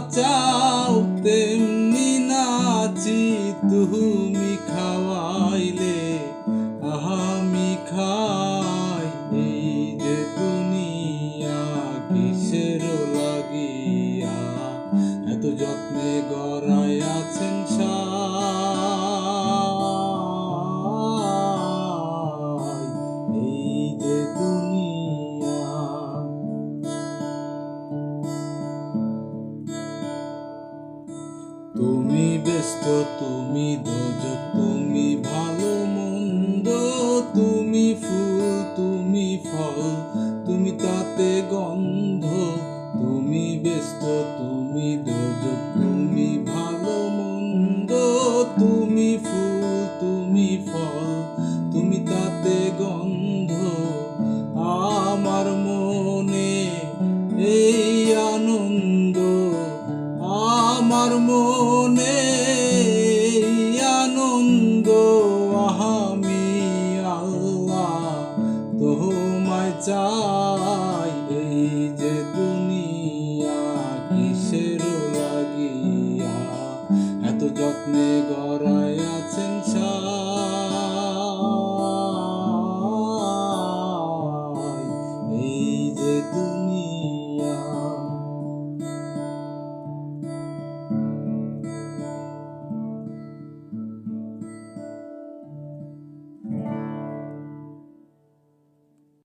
নাচাও তেমনি নাচি তুমি খাওয়াইলে আমি খাই এই যে দুনিয়া, কিসের লাগিয়া এত যত্নে গড়াই আছেন সায়। তুমি ব্যস্ত, তুমি দোজক তুমি ভালো মন্দ, তুমি ফুল, তুমি ফল, তুমি তাতে গন্ধ। তুমি ব্যস্ত, তুমি দোজক তুমি ভালো মন্দ, তুমি ফুল, তুমি ফল, তুমি তাতে গন্ধ। আমার মনে এই তোমায় চাই